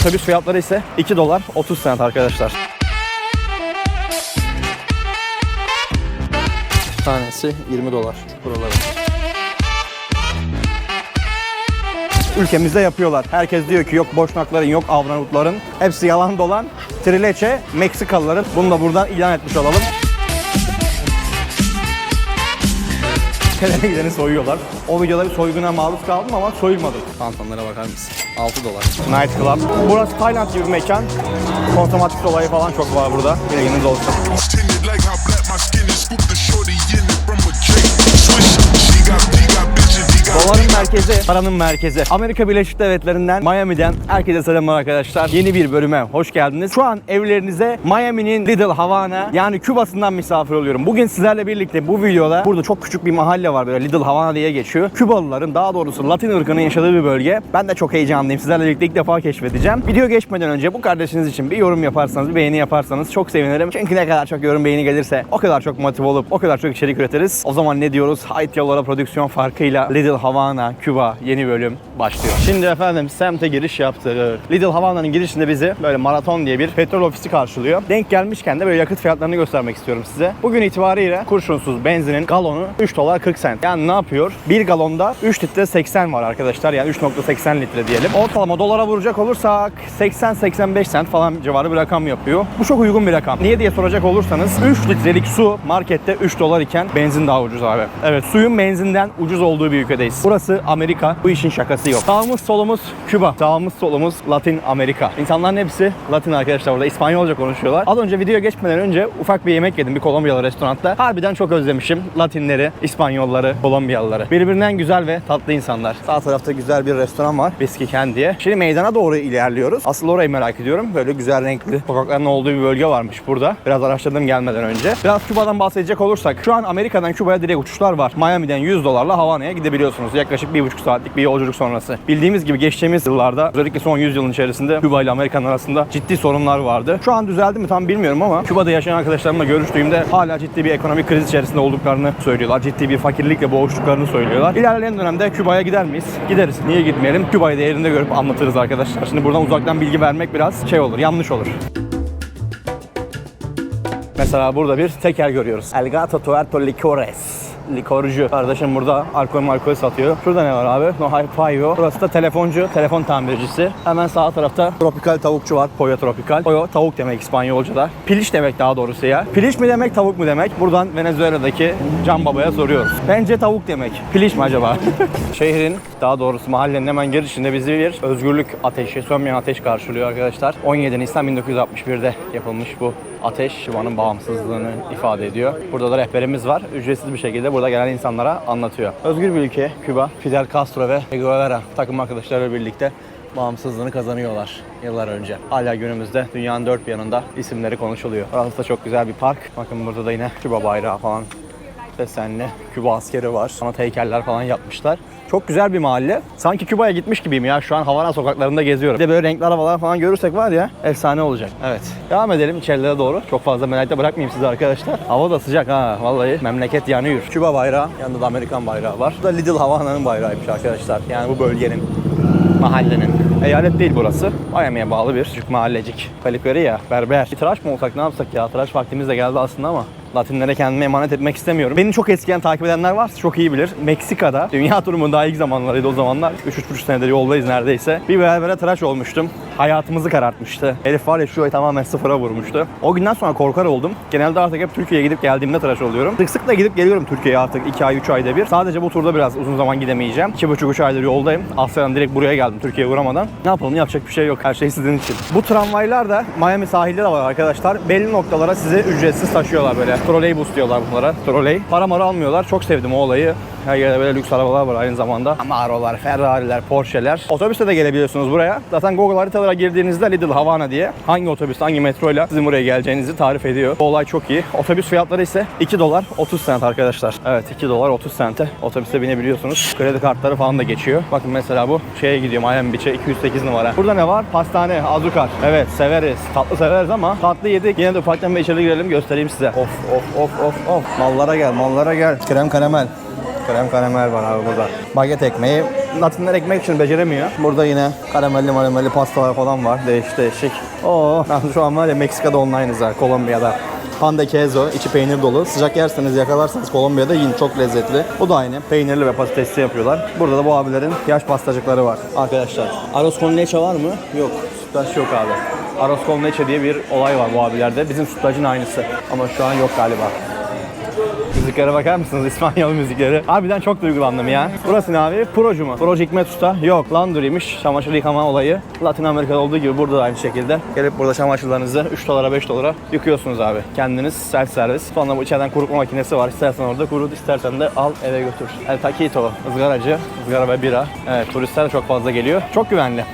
Otobüs fiyatları ise 2 dolar 30 cent arkadaşlar. Tanesi 20 dolar buraların. Ülkemizde yapıyorlar. Herkes diyor ki yok boşnakların, yok Avranutların. Hepsi yalan dolan. Trileçe Meksikalıların. Bunu da buradan ilan etmiş olalım. Gelene gideni soyuyorlar. O videoda soyguna maruz kaldım ama soyulmadım. Pantolonlara bakar mısın? 6 dolar. Night Club. Burası Tayland gibi bir mekan. Konsomatris olayı falan çok var burada. Bilginiz olsun. Doların merkezi, paranın merkezi. Amerika Birleşik Devletleri'nden, Miami'den herkese selamlar arkadaşlar. Yeni bir bölüme hoş geldiniz. Şu an evlerinize Miami'nin Little Havana yani Küba'sından misafir oluyorum. Bugün sizlerle birlikte bu videoda burada çok küçük bir mahalle var böyle Little Havana diye geçiyor. Kübalıların daha doğrusu Latin ırkının yaşadığı bir bölge. Ben de çok heyecanlıyım. Sizlerle birlikte ilk defa keşfedeceğim. Video geçmeden önce bu kardeşiniz için bir yorum yaparsanız, bir beğeni yaparsanız çok sevinirim. Çünkü ne kadar çok yorum beğeni gelirse o kadar çok motive olup o kadar çok içerik üretiriz. O zaman ne diyoruz? Hayt yollara prodüksiyon farkıyla Little Havana, Küba yeni bölüm başlıyor. Şimdi efendim semte giriş yaptık. Little Havana'nın girişinde bizi böyle maraton diye bir petrol ofisi karşılıyor. Denk gelmişken de böyle yakıt fiyatlarını göstermek istiyorum size. Bugün itibariyle kurşunsuz benzinin galonu 3 dolar 40 cent. Yani ne yapıyor? Bir galonda 3 litre 80 var arkadaşlar. Yani 3.80 litre diyelim. Ortalama dolara vuracak olursak 80-85 cent falan civarı bir rakam yapıyor. Bu çok uygun bir rakam. Niye diye soracak olursanız 3 litrelik su markette 3 dolar iken benzin daha ucuz abi. Evet suyun benzinden ucuz olduğu bir ülkedeyiz. Burası Amerika. Bu işin şakası yok. Sağımız solumuz Küba. Sağımız solumuz Latin Amerika. İnsanların hepsi Latin arkadaşlar burada. İspanyolca konuşuyorlar. Az önce video geçmeden önce ufak bir yemek yedim bir Kolombiyalı restoranda. Harbiden çok özlemişim Latinleri, İspanyolları, Kolombiyalıları. Birbirinden güzel ve tatlı insanlar. Sağ tarafta güzel bir restoran var. Can diye. Şimdi meydana doğru ilerliyoruz. Asıl orayı merak ediyorum. Böyle güzel renkli sokakların olduğu bir bölge varmış burada. Biraz araştırdım gelmeden önce. Biraz Küba'dan bahsedecek olursak şu an Amerika'dan Küba'ya direkt uçuşlar var. Miami'den 100 dolarla Havana'ya gidebiliyorsunuz. Yaklaşık 1,5 saatlik bir yolculuk sonrası. Bildiğimiz gibi geçtiğimiz yıllarda özellikle son 100 yılın içerisinde Küba ile Amerika'nın arasında ciddi sorunlar vardı. Şu an düzeldi mi tam bilmiyorum ama Küba'da yaşayan arkadaşlarımla görüştüğümde hala ciddi bir ekonomik kriz içerisinde olduklarını söylüyorlar. Ciddi bir fakirlikle boğuştuklarını söylüyorlar. İlerleyen dönemde Küba'ya gider miyiz? Gideriz. Niye gitmeyelim? Küba'yı da yerinde görüp anlatırız arkadaşlar. Şimdi buradan uzaktan bilgi vermek biraz şey olur, yanlış olur. Mesela burada bir teker görüyoruz. El Gato Tuerto Licores. Likorcu. Kardeşim burada alkol markol satıyor. Şurada ne var abi? No High Five. Burası da telefoncu, telefon tamircisi. Hemen sağ tarafta tropikal tavukçu var. Pollo tropikal. Pollo tavuk demek İspanyolca'da. Piliç demek daha doğrusu ya. Piliç mi demek, tavuk mu demek? Buradan Venezuela'daki Can Baba'ya soruyoruz. Bence tavuk demek. Piliç mi acaba? Şehrin, daha doğrusu mahallenin hemen girişinde bizi bir özgürlük ateşi, sönmeyen ateş karşılıyor arkadaşlar. 17 Nisan 1961'de yapılmış bu ateş Küba'nın bağımsızlığını ifade ediyor. Burada da rehberimiz var. Ücretsiz bir şekilde burada gelen insanlara anlatıyor. Özgür bir ülke Küba. Fidel Castro ve Che Guevara takım arkadaşlarıyla birlikte bağımsızlığını kazanıyorlar yıllar önce. Hala günümüzde dünyanın dört bir yanında isimleri konuşuluyor. Burası da çok güzel bir park. Bakın burada da yine Küba bayrağı falan desenli Küba askeri var. Sanat heykeller falan yapmışlar. Çok güzel bir mahalle. Sanki Küba'ya gitmiş gibiyim ya. Şu an Havana sokaklarında geziyorum. Bir de böyle renkli arabalar falan görürsek var ya efsane olacak. Evet. Devam edelim içerilere doğru. Çok fazla merakla bırakmayayım sizi arkadaşlar. Hava da sıcak ha. Vallahi memleket yanıyor. Küba bayrağı. Yanında da Amerikan bayrağı var. Bu da Little Havana'nın bayrağıymış arkadaşlar. Yani bu bölgenin mahallenin. Eyalet değil burası. Miami'ye bağlı bir küçük mahallecik. Kalikleri ya, berber. Bir tıraş mı olsak ne yapsak ya? Tıraş vaktimiz de geldi aslında ama Latinlere kendime emanet etmek istemiyorum. Beni çok eskiden takip edenler varsa çok iyi bilir. Meksika'da dünya turumun daha ilk zamanlarıydı o zamanlar. 3-3,5 senedir yoldayız neredeyse. Bir berbere tıraş olmuştum. Hayatımızı karartmıştı. Herif var ya şu ay tamamen sıfıra vurmuştu. O günden sonra korkar oldum. Genelde artık hep Türkiye'ye gidip geldiğimde tıraş oluyorum. Sık sık da gidip geliyorum Türkiye'ye artık 2 ay 3 ayda bir. Sadece bu turda biraz uzun zaman gidemeyeceğim. 2,5-3 aydır yoldayım. Asya'dan direkt buraya geldim Türkiye'ye uğramadan. Ne yapalım yapacak bir şey yok. Her şey sizin için. Bu tramvaylar da Miami sahilde de var arkadaşlar. Belli noktalara sizi ücretsiz taşıyorlar böyle. Troleybus diyorlar bunlara. Troley. Para mara almıyorlar. Çok sevdim o olayı. Her yerde böyle lüks arabalar var aynı zamanda. Amaro'lar, Ferrari'ler, Porsche'ler. Otobüste de gelebiliyorsunuz buraya. Zaten Google haritalara girdiğinizde Little Havana diye hangi otobüs, hangi metroyla sizin buraya geleceğinizi tarif ediyor. Bu olay çok iyi. Otobüs fiyatları ise 2 dolar 30 cent arkadaşlar. Evet 2 dolar 30 cent'e otobüste binebiliyorsunuz. Kredi kartları falan da geçiyor. Bakın mesela bu şeye gidiyor Miami Beach'e 208 numara. Burada ne var? Pastane, azukar. Evet severiz. Tatlı severiz ama tatlı yedik. Yine de ufaktan bir içeri girelim göstereyim size. Of of of of of. Mallara gel mallara gel. Krem karamel. Krem karamel var abi burada. Baget ekmeği Latinler ekmek için beceremiyor. Burada yine karamelli maramelli pastalar falan var. Değişik değişik. Oo, ben şu an var ya Meksika'da online'ız ha, Kolombiya'da. Pan de queso, içi peynir dolu. Sıcak yerseniz yakalarsanız Kolombiya'da yiyin çok lezzetli. Bu da aynı. Peynirli ve patatesli yapıyorlar. Burada da bu abilerin yaş pastacıkları var. Arkadaşlar, arroz con leche var mı? Yok. Sütlaç yok abi. Arroz con leche diye bir olay var bu abilerde. Bizim sütlacın aynısı. Ama şu an yok galiba. Müziklere bakar mısınız? İspanyol müzikleri. Harbiden çok duygulandım ya. Burası ne abi? Procu mu? Proje Hikmet Usta. Yok. Laundry'miş. Çamaşır yıkama olayı. Latin Amerika'da olduğu gibi burada da aynı şekilde. Gelip burada çamaşırlarınızı 3 dolara 5 dolara yıkıyorsunuz abi. Kendiniz self servis. Sonra bu içeriden kurutma makinesi var. İstersen orada kurut, istersen de al eve götür. El Taquito. ızgaracı. ızgara ve bira. Evet turistler de çok fazla geliyor. Çok güvenli.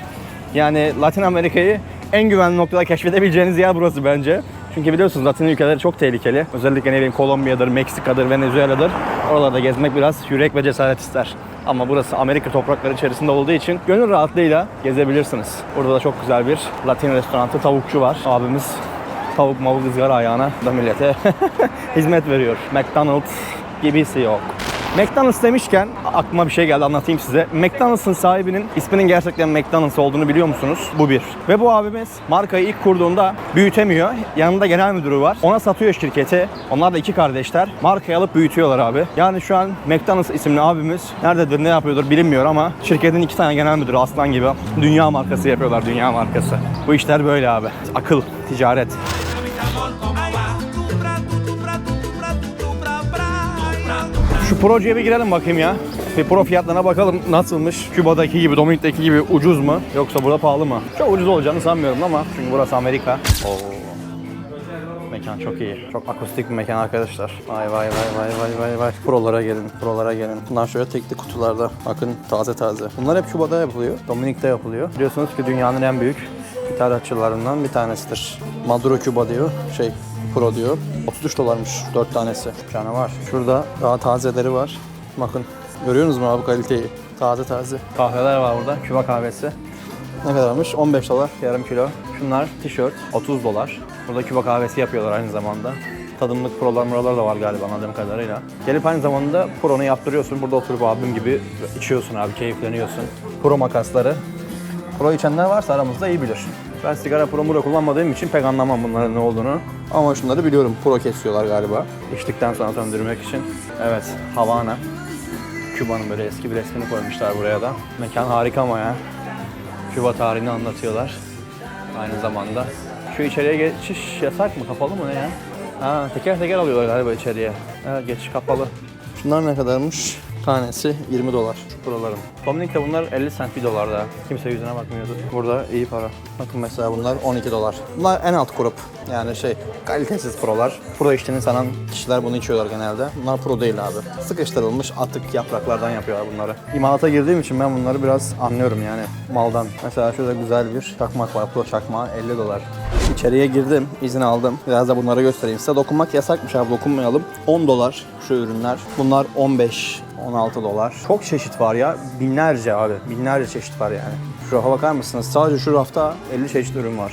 Yani Latin Amerika'yı en güvenli noktada keşfedebileceğiniz yer burası bence. Çünkü biliyorsunuz Latin ülkeleri çok tehlikeli. Özellikle ne bileyim Kolombiya'dır, Meksika'dır, Venezuela'dır. Oralarda gezmek biraz yürek ve cesaret ister. Ama burası Amerika toprakları içerisinde olduğu için gönül rahatlığıyla gezebilirsiniz. Burada da çok güzel bir Latin restoranı, tavukçu var. Abimiz tavuk mavuk ızgara ayağına da millete hizmet veriyor. McDonald's gibisi yok. McDonald's demişken aklıma bir şey geldi anlatayım size. McDonald's'ın sahibinin isminin gerçekten McDonald's olduğunu biliyor musunuz? Bu bir. Ve bu abimiz markayı ilk kurduğunda büyütemiyor. Yanında genel müdürü var. Ona satıyor şirketi. Onlar da iki kardeşler. Markayı alıp büyütüyorlar abi. Yani şu an McDonald's isimli abimiz nerededir ne yapıyordur bilinmiyor ama şirketin iki tane genel müdürü aslan gibi dünya markası yapıyorlar dünya markası. Bu işler böyle abi. Akıl, ticaret. Şu projeye bir girelim bakayım ya. Bir pro fiyatlarına bakalım nasılmış. Küba'daki gibi, Dominik'teki gibi ucuz mu? Yoksa burada pahalı mı? Çok ucuz olacağını sanmıyorum ama çünkü burası Amerika. Oo. Mekan çok iyi. Çok akustik bir mekan arkadaşlar. Vay vay vay vay vay vay vay. Prolara gelin, prolara gelin. Bunlar şöyle tekli kutularda. Bakın taze taze. Bunlar hep Küba'da yapılıyor. Dominik'te yapılıyor. Biliyorsunuz ki dünyanın en büyük ithalatçılarından bir tanesidir. Maduro Küba diyor. Şey, Pro diyor. 33 dolarmış 4 tanesi. Bir tane var. Şurada daha tazeleri var. Bakın. Görüyorsunuz mu abi kaliteyi? Taze taze. Kahveler var burada. Küba kahvesi. Ne kadarmış? 15 dolar yarım kilo. Şunlar tişört 30 dolar. Burada Küba kahvesi yapıyorlar aynı zamanda. Tadımlık prolar muralar da var galiba anladığım kadarıyla. Gelip aynı zamanda pronu yaptırıyorsun. Burada oturup abim gibi içiyorsun abi, keyifleniyorsun. Pro makasları. Pro içenler varsa aramızda iyi bilir. Ben sigara pro muro kullanmadığım için pek anlamam bunların ne olduğunu. Ama şunları biliyorum. Pro kesiyorlar galiba. İçtikten sonra söndürmek için. Evet, Havana. Küba'nın böyle eski bir resmini koymuşlar buraya da. Mekan harika ama ya. Küba tarihini anlatıyorlar. Aynı zamanda. Şu içeriye geçiş yasak mı? Kapalı mı ne ya? Ha, teker teker alıyorlar galiba içeriye. Evet, geçiş kapalı. Şunlar ne kadarmış? Tanesi 20 dolar. Şu buraların. Dominik'te bunlar 50 cent 1 dolar da. Kimse yüzüne bakmıyordu. Burada iyi para. Bakın mesela bunlar 12 dolar. Bunlar en alt grup. Yani şey kalitesiz prolar. Pro içtiğini sanan kişiler bunu içiyorlar genelde. Bunlar pro değil abi. Sıkıştırılmış atık yapraklardan yapıyorlar bunları. İmalata girdiğim için ben bunları biraz anlıyorum yani maldan. Mesela şurada güzel bir çakmak var. Pro çakmağı 50 dolar. İçeriye girdim, izin aldım. Biraz da bunları göstereyim size. Dokunmak yasakmış abi, dokunmayalım. 10 dolar şu ürünler. Bunlar 15, 16 dolar. Çok çeşit var ya. Binlerce abi. Binlerce çeşit var yani. Şu rafa bakar mısınız? Sadece şu rafta 50 çeşit ürün var.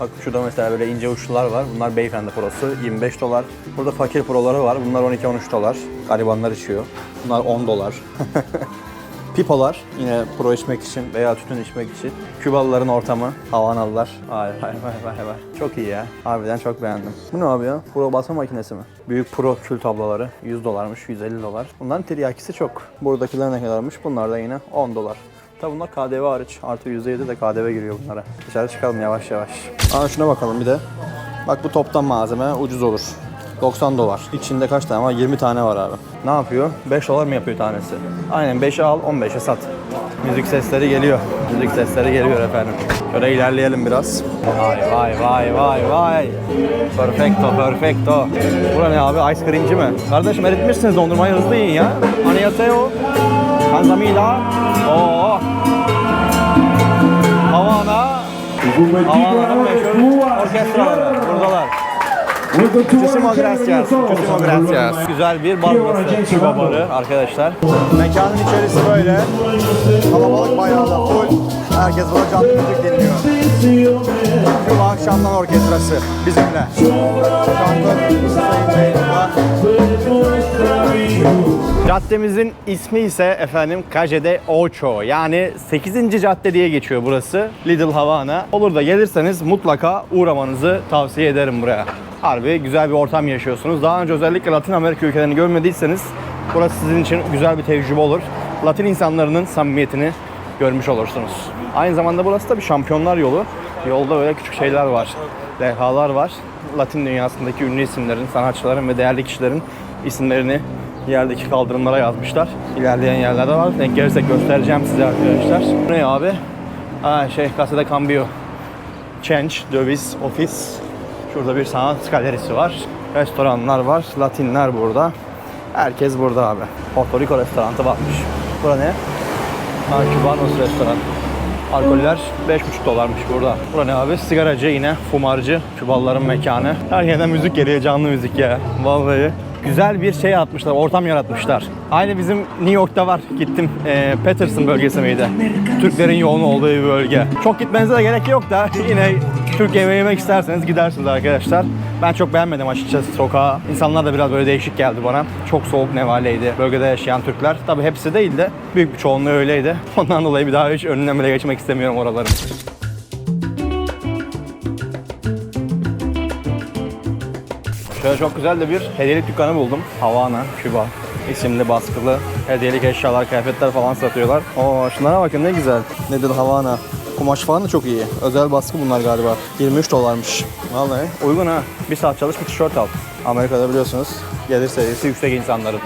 Bak şurada mesela böyle ince uçlular var. Bunlar beyefendi prosu 25 dolar. Burada fakir proları var. Bunlar 12-13 dolar. Garibanlar içiyor. Bunlar 10 dolar. Pipolar yine pro içmek için veya tütün içmek için. Kübalıların ortamı, Havanalılar. Vay vay vay vay vay. Çok iyi ya. Harbiden çok beğendim. Bu ne abi ya? Pro basma makinesi mi? Büyük pro kül tabloları. 100 dolarmış, 150 dolar. Bunların tiryakisi çok. Buradakiler ne kadarmış? Bunlar da yine 10 dolar. Tabi bunlar KDV hariç. Artı %7 de KDV giriyor bunlara. Dışarı çıkalım yavaş yavaş. Aa şuna bakalım bir de. Bak bu toptan malzeme ucuz olur. 90 dolar. İçinde kaç tane var? 20 tane var abi. Ne yapıyor? 5 dolar mı yapıyor tanesi? Aynen 5'e al 15'e sat. Müzik sesleri geliyor. Müzik sesleri geliyor efendim. Şöyle ilerleyelim biraz. Vay vay vay vay vay. Perfecto perfecto. Bura ne abi? Ice creamci mi? Kardeşim eritmişsiniz dondurmayı hızlı yiyin ya. Annyeonghaseyo. Kanzamida. Oo. Havana. Havana'nın meşhur orkestraları. Buradalar. Muchísimas gracias. Muchísimas gracias. Güzel bir bar burası. Küba barı arkadaşlar. Mekanın içerisi böyle. Kalabalık bayağı da full. Herkes canlı müzik dinliyor. Küba akşamdan orkestrası bizimle. Caddemizin ismi ise efendim Calle Ocho yani 8. cadde diye geçiyor burası. Little Havana. Olur da gelirseniz mutlaka uğramanızı tavsiye ederim buraya. Harbi güzel bir ortam yaşıyorsunuz. Daha önce özellikle Latin Amerika ülkelerini görmediyseniz burası sizin için güzel bir tecrübe olur. Latin insanlarının samimiyetini görmüş olursunuz. Aynı zamanda burası da bir şampiyonlar yolu. Yolda böyle küçük şeyler var. Levhalar var. Latin dünyasındaki ünlü isimlerin, sanatçıların ve değerli kişilerin isimlerini yerdeki kaldırımlara yazmışlar. İlerleyen yerlerde var. Denk gelirsek göstereceğim size arkadaşlar. Bu ne abi? Ha şey Casa de Cambio. Change, döviz, ofis. Şurada bir sanat galerisi var. Restoranlar var. Latinler burada. Herkes burada abi. Porto Rico restoranı varmış. Bura ne? Ha, Cubanos restoran. Alkoller 5,5 dolarmış burada. Bura ne abi? Sigaracı yine, fumarcı, Kübalıların mekanı. Her yerden müzik geliyor, canlı müzik ya. Vallahi. Güzel bir şey yapmışlar, ortam yaratmışlar. Aynı bizim New York'ta var. Gittim. Ee, Patterson bölgesi miydi? Türklerin yoğun olduğu bir bölge. Çok gitmenize de gerek yok da yine Türk yemek isterseniz gidersiniz arkadaşlar. Ben çok beğenmedim açıkçası sokağı. İnsanlar da biraz böyle değişik geldi bana. Çok soğuk nevaleydi bölgede yaşayan Türkler. Tabii hepsi değil de büyük bir çoğunluğu öyleydi. Ondan dolayı bir daha hiç önüne bile geçmek istemiyorum oraların. Şöyle çok güzel de bir hediyelik dükkanı buldum. Havana, Küba isimli baskılı hediyelik eşyalar, kıyafetler falan satıyorlar. Oo şunlara bakın ne güzel. Nedir Havana? Kumaş falan da çok iyi. Özel baskı bunlar galiba. 23 dolarmış. Vallahi uygun ha. Bir saat çalış bir tişört al. Amerika'da biliyorsunuz gelir seviyesi yüksek insanların.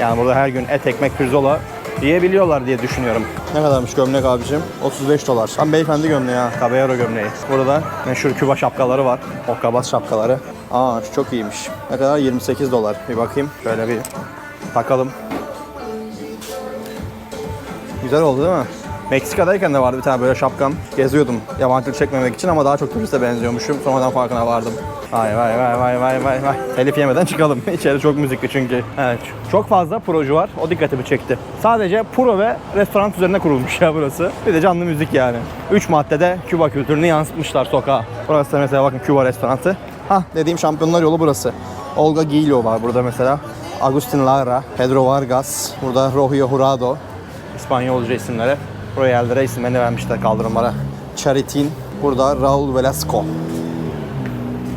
Yani burada her gün et, ekmek, pirzola yiyebiliyorlar diye düşünüyorum. Ne kadarmış gömlek abicim? 35 dolar. Tam beyefendi gömleği ha. Caballero gömleği. Burada meşhur Küba şapkaları var. Hokkabaz şapkaları. Aa şu çok iyiymiş. Ne kadar? 28 dolar. Bir bakayım. Şöyle bir takalım. Güzel oldu değil mi? Meksika'dayken de vardı bir tane böyle şapkam. Geziyordum yabancılık çekmemek için ama daha çok turiste benziyormuşum. Sonradan farkına vardım. Vay vay vay vay vay vay vay. Telif yemeden çıkalım. İçeri çok müzikli çünkü. Evet. Çok fazla procu var. O dikkatimi çekti. Sadece pro ve restoran üzerine kurulmuş ya burası. Bir de canlı müzik yani. Üç maddede Küba kültürünü yansıtmışlar sokağa. Burası da mesela bakın Küba restoranı. Hah dediğim şampiyonlar yolu burası. Olga Gilo var burada mesela. Agustin Lara, Pedro Vargas, burada Rogelio Jurado, İspanyolca isimlere, royallere isimlerini vermişler kaldırımlara. Charitin, burada Raul Velasco.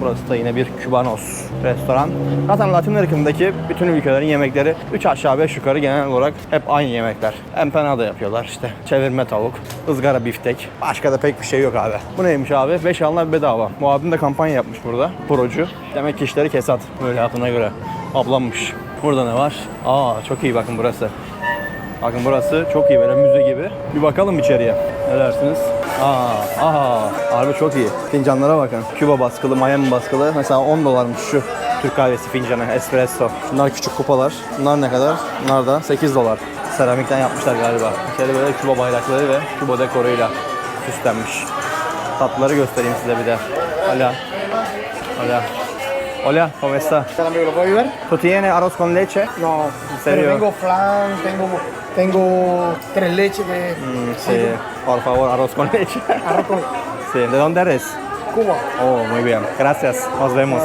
Burası da yine bir Cubanos restoran. Zaten Latin Amerika'daki bütün ülkelerin yemekleri 3 aşağı 5 yukarı genel olarak hep aynı yemekler. Empanada yapıyorlar işte. Çevirme tavuk, ızgara biftek. Başka da pek bir şey yok abi. Bu neymiş abi? 5 alına bedava. Bu abim de kampanya yapmış burada. Procu. Demek ki işleri kesat. Böyle hatına göre. Ablammış. Burada ne var? Aa çok iyi bakın burası. Bakın burası çok iyi böyle müze gibi. Bir bakalım içeriye. Ne dersiniz? Aa, aha, harbi çok iyi. Fincanlara bakın. Küba baskılı, Miami baskılı. Mesela 10 dolarmış şu Türk kahvesi fincanı, espresso. Bunlar küçük kupalar. Bunlar ne kadar? Bunlar da 8 dolar. Seramikten yapmışlar galiba. İçeri böyle Küba bayrakları ve Küba dekoruyla süslenmiş. Tatlıları göstereyim size bir de. Hola. Hola. Hola, ¿cómo está? amigo, ¿lo puedo ayudar? ¿Tú tienes arroz con leche? No, serio? pero tengo flan, tengo, tengo tres leches de Mm, Sí, por favor, arroz con leche. arroz con Sí, ¿de dónde eres? Cuba. Oh, muy bien. Gracias. Nos vemos.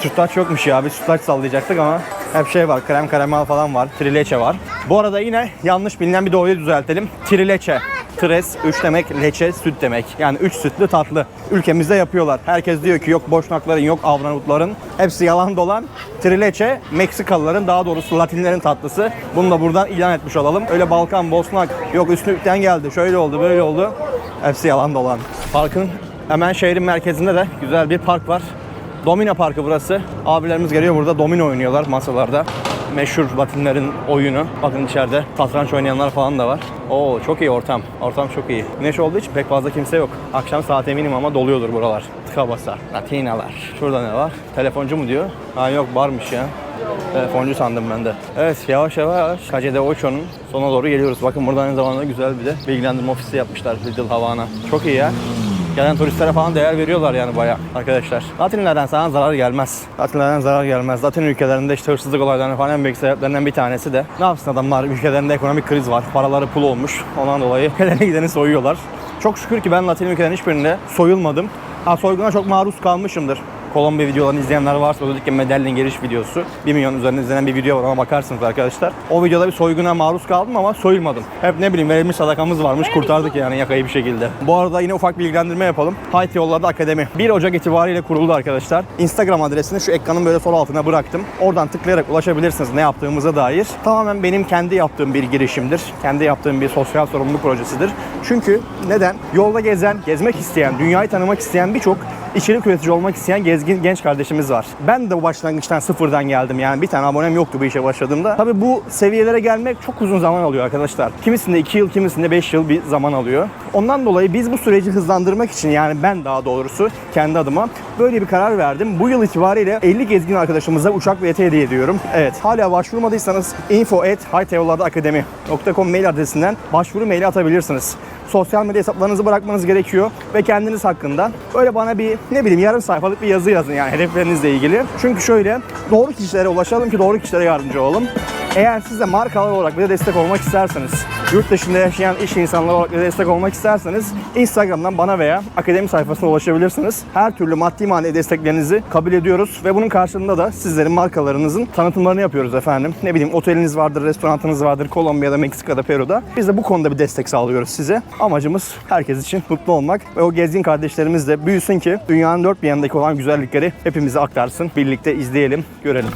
Sütlaç yokmuş ya. Bir sütlaç sallayacaktık ama hep şey var. Krem karamel falan var. Trileçe var. Bu arada yine yanlış bilinen bir doğruyu düzeltelim. Trileçe. Tres 3 demek, leçe süt demek. Yani 3 sütlü tatlı. Ülkemizde yapıyorlar. Herkes diyor ki yok boşnakların, yok Avranutların. Hepsi yalan dolan. Trileçe Meksikalıların daha doğrusu Latinlerin tatlısı. Bunu da buradan ilan etmiş olalım. Öyle Balkan, Bosnak, yok üstlükten geldi, şöyle oldu, böyle oldu. Hepsi yalan dolan. Parkın hemen şehrin merkezinde de güzel bir park var. Domino Parkı burası. Abilerimiz geliyor burada domino oynuyorlar masalarda. Meşhur Latinlerin oyunu. Bakın içeride satranç oynayanlar falan da var. Oo çok iyi ortam. Ortam çok iyi. Güneş olduğu için pek fazla kimse yok. Akşam saat eminim ama doluyordur buralar. Tıka basa. Latinalar. Şurada ne var? Telefoncu mu diyor? Ha yok barmış ya. Telefoncu sandım ben de. Evet yavaş yavaş Calle de Ocho'nun sona doğru geliyoruz. Bakın burada aynı zamanda güzel bir de bilgilendirme ofisi yapmışlar Little Havana. Çok iyi ya. Gelen turistlere falan değer veriyorlar yani bayağı arkadaşlar. Latinlerden sana zarar gelmez. Latinlerden zarar gelmez. Latin ülkelerinde işte hırsızlık olaylarının falan en büyük sebeplerinden bir tanesi de ne yapsın adamlar ülkelerinde ekonomik kriz var. Paraları pul olmuş. Ondan dolayı gelene gideni soyuyorlar. Çok şükür ki ben Latin ülkelerin hiçbirinde soyulmadım. Ha soyguna çok maruz kalmışımdır. Kolombiya videolarını izleyenler varsa özellikle Medellin geliş videosu. 1 milyon üzerinde izlenen bir video var ona bakarsınız arkadaşlar. O videoda bir soyguna maruz kaldım ama soyulmadım. Hep ne bileyim verilmiş sadakamız varmış kurtardık yani yakayı bir şekilde. Bu arada yine ufak bilgilendirme yapalım. Hayti Yollarda Akademi 1 Ocak itibariyle kuruldu arkadaşlar. Instagram adresini şu ekranın böyle sol altına bıraktım. Oradan tıklayarak ulaşabilirsiniz ne yaptığımıza dair. Tamamen benim kendi yaptığım bir girişimdir. Kendi yaptığım bir sosyal sorumluluk projesidir. Çünkü neden? Yolda gezen, gezmek isteyen, dünyayı tanımak isteyen birçok içerik üretici olmak isteyen gezgin genç kardeşimiz var. Ben de bu başlangıçtan sıfırdan geldim yani bir tane abonem yoktu bu işe başladığımda. Tabii bu seviyelere gelmek çok uzun zaman alıyor arkadaşlar. Kimisinde 2 yıl, kimisinde 5 yıl bir zaman alıyor. Ondan dolayı biz bu süreci hızlandırmak için yani ben daha doğrusu kendi adıma böyle bir karar verdim. Bu yıl itibariyle 50 gezgin arkadaşımıza uçak bileti hediye ediyorum. Evet hala başvurmadıysanız info at mail adresinden başvuru maili atabilirsiniz sosyal medya hesaplarınızı bırakmanız gerekiyor ve kendiniz hakkında böyle bana bir ne bileyim yarım sayfalık bir yazı yazın yani hedeflerinizle ilgili. Çünkü şöyle doğru kişilere ulaşalım ki doğru kişilere yardımcı olalım. Eğer siz de markalar olarak bize destek olmak isterseniz, yurt dışında yaşayan iş insanları olarak destek olmak isterseniz Instagram'dan bana veya akademi sayfasına ulaşabilirsiniz. Her türlü maddi manevi desteklerinizi kabul ediyoruz ve bunun karşılığında da sizlerin markalarınızın tanıtımlarını yapıyoruz efendim. Ne bileyim oteliniz vardır, restoranınız vardır Kolombiya'da, Meksika'da, Peru'da. Biz de bu konuda bir destek sağlıyoruz size. Amacımız herkes için mutlu olmak ve o gezgin kardeşlerimiz de büyüsün ki dünyanın dört bir yanındaki olan güzellikleri hepimize aktarsın. Birlikte izleyelim, görelim.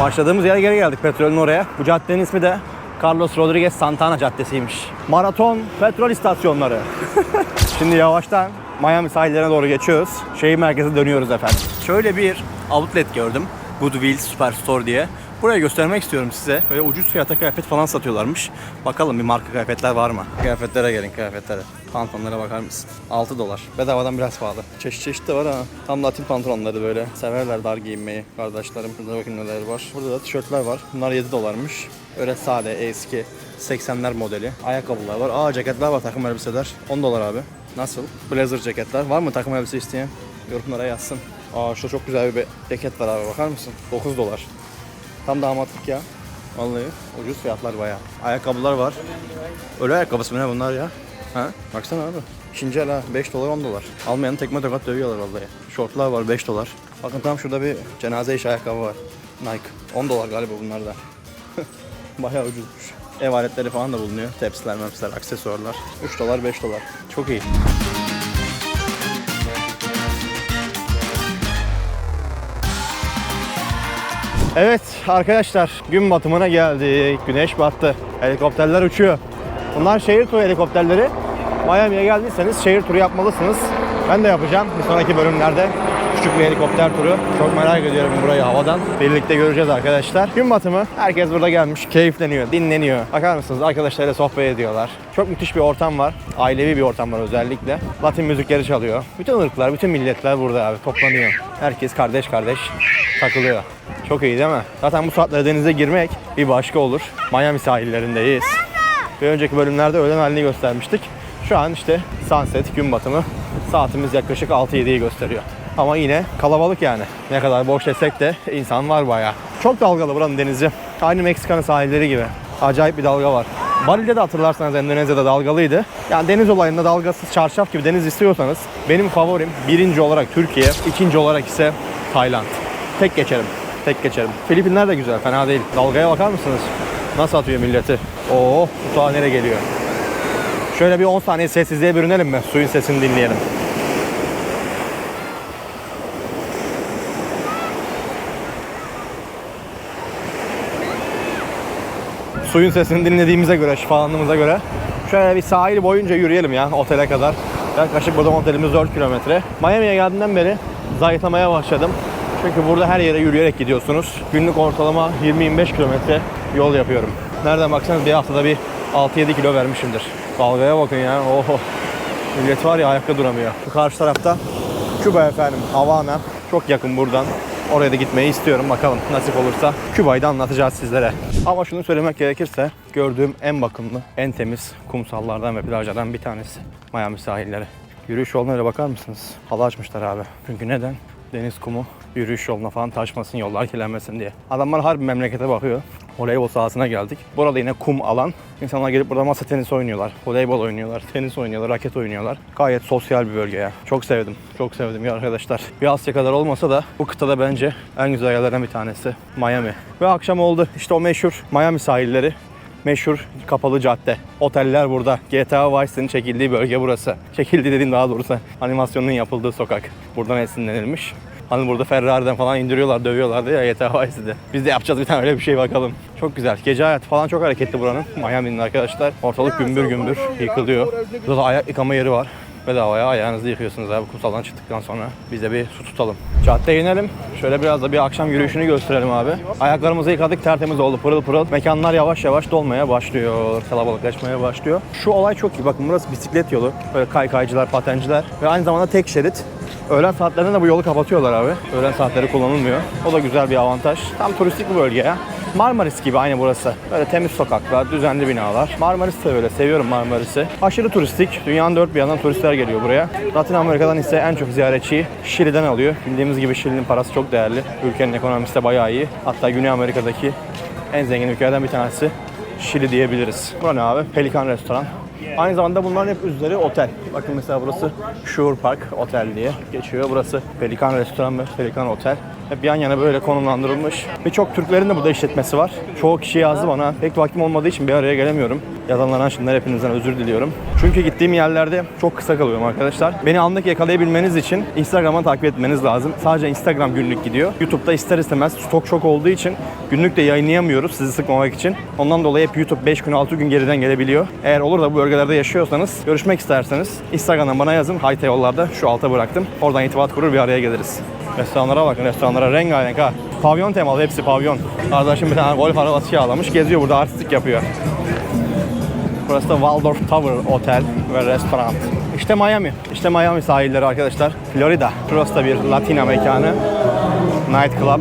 Başladığımız yere geri geldik petrolün oraya. Bu caddenin ismi de Carlos Rodriguez Santana Caddesi'ymiş. Maraton petrol istasyonları. Şimdi yavaştan Miami sahillerine doğru geçiyoruz. Şehir merkezine dönüyoruz efendim. Şöyle bir outlet gördüm. Goodwill Superstore diye. Buraya göstermek istiyorum size. Böyle ucuz fiyata kıyafet falan satıyorlarmış. Bakalım bir marka kıyafetler var mı? Kıyafetlere gelin kıyafetlere. Pantolonlara bakar mısın? 6 dolar. Bedavadan biraz pahalı. Çeşit çeşit de var ha. Tam Latin pantolonları böyle. Severler dar giyinmeyi kardeşlerim. Burada bakın neler var. Burada da tişörtler var. Bunlar 7 dolarmış. Öyle sade, eski. 80'ler modeli. Ayakkabılar var. Aa ceketler var takım elbiseler. 10 dolar abi. Nasıl? Blazer ceketler. Var mı takım elbise isteyen? Yorumlara yazsın. Aa şurada çok güzel bir ceket var abi bakar mısın? 9 dolar. Tam damatlık ya. Vallahi ucuz fiyatlar bayağı. Ayakkabılar var. Öyle ayakkabısı mı ne bunlar ya? Ha? Baksana abi. İkinci el ha. 5 dolar 10 dolar. Almayanı tekme tokat dövüyorlar vallahi. Şortlar var 5 dolar. Bakın tam şurada bir cenaze işi ayakkabı var. Nike. 10 dolar galiba bunlar da. Bayağı ucuzmuş. Ev aletleri falan da bulunuyor. Tepsiler, mepsiler, aksesuarlar. 3 dolar 5 dolar. Çok iyi. Evet arkadaşlar gün batımına geldik. Güneş battı. Helikopterler uçuyor. Bunlar şehir turu helikopterleri. Miami'ye geldiyseniz şehir turu yapmalısınız. Ben de yapacağım bir sonraki bölümlerde. Küçük bir helikopter turu. Çok merak ediyorum burayı havadan. Birlikte göreceğiz arkadaşlar. Gün batımı. Herkes burada gelmiş. Keyifleniyor, dinleniyor. Bakar mısınız arkadaşlarıyla sohbet ediyorlar. Çok müthiş bir ortam var. Ailevi bir ortam var özellikle. Latin müzikleri çalıyor. Bütün ırklar, bütün milletler burada abi toplanıyor. Herkes kardeş kardeş takılıyor. Çok iyi değil mi? Zaten bu saatlerde denize girmek bir başka olur. Miami sahillerindeyiz. Bir önceki bölümlerde öğlen halini göstermiştik. Şu an işte sunset, gün batımı. Saatimiz yaklaşık 6-7'yi gösteriyor. Ama yine kalabalık yani. Ne kadar boş desek de insan var bayağı. Çok dalgalı buranın denizi. Aynı Meksika'nın sahilleri gibi. Acayip bir dalga var. Bali'de de hatırlarsanız Endonezya'da dalgalıydı. Yani deniz olayında dalgasız çarşaf gibi deniz istiyorsanız benim favorim birinci olarak Türkiye, ikinci olarak ise Tayland. Tek geçerim. Tek geçerim. Filipinler de güzel, fena değil. Dalgaya bakar mısınız? Nasıl atıyor milleti? Oo, uçağı nereye geliyor? Şöyle bir 10 saniye sessizliğe bürünelim mi? Suyun sesini dinleyelim. Suyun sesini dinlediğimize göre, şifalandığımıza göre şöyle bir sahil boyunca yürüyelim ya otele kadar. Yaklaşık buradan otelimiz 4 kilometre. Miami'ye geldiğimden beri zayıflamaya başladım. Çünkü burada her yere yürüyerek gidiyorsunuz. Günlük ortalama 20-25 kilometre yol yapıyorum. Nereden baksanız bir haftada bir 6-7 kilo vermişimdir. Dalgaya bakın ya. Oho. Millet var ya ayakta duramıyor. Şu karşı tarafta Küba efendim. Havana. Çok yakın buradan. Oraya da gitmeyi istiyorum. Bakalım nasip olursa Küba'yı da anlatacağız sizlere. Ama şunu söylemek gerekirse gördüğüm en bakımlı, en temiz kumsallardan ve plajlardan bir tanesi. Miami sahilleri. Yürüyüş yoluna öyle bakar mısınız? Halı açmışlar abi. Çünkü neden? Deniz kumu yürüyüş yoluna falan taşmasın, yollar kirlenmesin diye. Adamlar harbi memlekete bakıyor. Voleybol sahasına geldik. Burada yine kum alan. İnsanlar gelip burada masa tenisi oynuyorlar. Voleybol oynuyorlar, tenis oynuyorlar, raket oynuyorlar. Gayet sosyal bir bölge ya. Çok sevdim. Çok sevdim ya arkadaşlar. Bir Asya kadar olmasa da bu kıtada bence en güzel yerlerden bir tanesi Miami. Ve akşam oldu. İşte o meşhur Miami sahilleri meşhur kapalı cadde. Oteller burada. GTA Vice'nin çekildiği bölge burası. Çekildi dediğim daha doğrusu animasyonun yapıldığı sokak. Buradan esinlenilmiş. Hani burada Ferrari'den falan indiriyorlar, dövüyorlardı ya GTA Vice'de. Biz de yapacağız bir tane öyle bir şey bakalım. Çok güzel. Gece hayatı falan çok hareketli buranın. Miami'nin arkadaşlar. Ortalık gümbür gümbür yıkılıyor. Burada da ayak yıkama yeri var. Bedavaya ayağınızı yıkıyorsunuz abi kumsaldan çıktıktan sonra. Biz de bir su tutalım. Caddeye inelim. Şöyle biraz da bir akşam yürüyüşünü gösterelim abi. Ayaklarımızı yıkadık tertemiz oldu pırıl pırıl. Mekanlar yavaş yavaş dolmaya başlıyor. Kalabalıklaşmaya başlıyor. Şu olay çok iyi. Bakın burası bisiklet yolu. Böyle kaykaycılar, patenciler. Ve aynı zamanda tek şerit. Öğlen saatlerinde de bu yolu kapatıyorlar abi. Öğlen saatleri kullanılmıyor. O da güzel bir avantaj. Tam turistik bir bölge ya. Marmaris gibi aynı burası. Böyle temiz sokaklar, düzenli binalar. Marmaris de böyle. Seviyorum Marmaris'i. Aşırı turistik. Dünyanın dört bir yanından turistler geliyor buraya. Latin Amerika'dan ise en çok ziyaretçiyi Şili'den alıyor. Bildiğimiz gibi Şili'nin parası çok değerli. Ülkenin ekonomisi de bayağı iyi. Hatta Güney Amerika'daki en zengin ülkelerden bir tanesi Şili diyebiliriz. Bura ne abi? Pelikan Restoran. Aynı zamanda bunların hep üzeri otel. Bakın mesela burası Shore Park Otel diye geçiyor. Burası Pelikan Restoran ve Pelikan Otel. Hep yan yana böyle konumlandırılmış. Birçok Türklerin de burada işletmesi var. Çoğu kişi yazdı bana. Pek vaktim olmadığı için bir araya gelemiyorum. Yazanlardan şimdiden hepinizden özür diliyorum. Çünkü gittiğim yerlerde çok kısa kalıyorum arkadaşlar. Beni anlık yakalayabilmeniz için Instagram'a takip etmeniz lazım. Sadece Instagram günlük gidiyor. YouTube'da ister istemez stok çok olduğu için günlük de yayınlayamıyoruz sizi sıkmamak için. Ondan dolayı hep YouTube 5 gün 6 gün geriden gelebiliyor. Eğer olur da bu bölgelerde yaşıyorsanız, görüşmek isterseniz Instagram'dan bana yazın. Hayta yollarda şu alta bıraktım. Oradan irtibat kurur bir araya geliriz. Restoranlara bakın restoranlara rengarenk ha. Pavyon temalı hepsi pavyon. Arkadaşım bir tane golf arabası kiralamış geziyor burada artistik yapıyor. Burası da Waldorf Tower Otel ve Restoran. İşte Miami. İşte Miami sahilleri arkadaşlar. Florida. Burası da bir Latina mekanı. Night Club.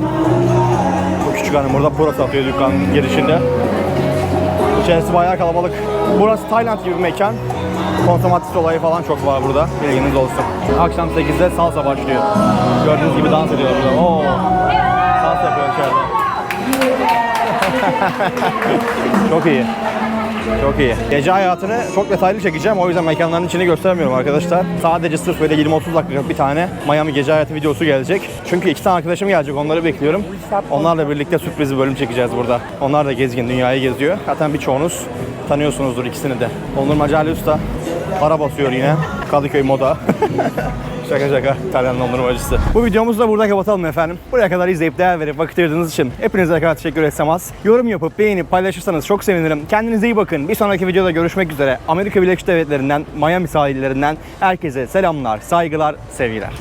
Bu küçük hanım burada puro satıyor dükkanın girişinde. İçerisi bayağı kalabalık. Burası Tayland gibi bir mekan. Konsomatris olayı falan çok var burada. Bilginiz olsun. Akşam 8'de salsa başlıyor. Gördüğünüz gibi dans ediyor burada. Oo. Salsa yapıyor içeride. çok iyi. Çok iyi. Gece hayatını çok detaylı çekeceğim. O yüzden mekanların içini göstermiyorum arkadaşlar. Sadece sırf böyle 20-30 dakika bir tane Miami gece hayatı videosu gelecek. Çünkü iki tane arkadaşım gelecek. Onları bekliyorum. Onlarla birlikte sürpriz bir bölüm çekeceğiz burada. Onlar da gezgin, dünyayı geziyor. Zaten birçoğunuz tanıyorsunuzdur ikisini de. Onur Macali Usta para basıyor yine. Kadıköy Moda. Şaka şaka. İtalyan dondurmacısı. Bu videomuzu da burada kapatalım efendim. Buraya kadar izleyip değer verip vakit ayırdığınız için hepinize kadar teşekkür etsem az. Yorum yapıp beğenip paylaşırsanız çok sevinirim. Kendinize iyi bakın. Bir sonraki videoda görüşmek üzere. Amerika Birleşik Devletleri'nden, Miami sahillerinden herkese selamlar, saygılar, sevgiler.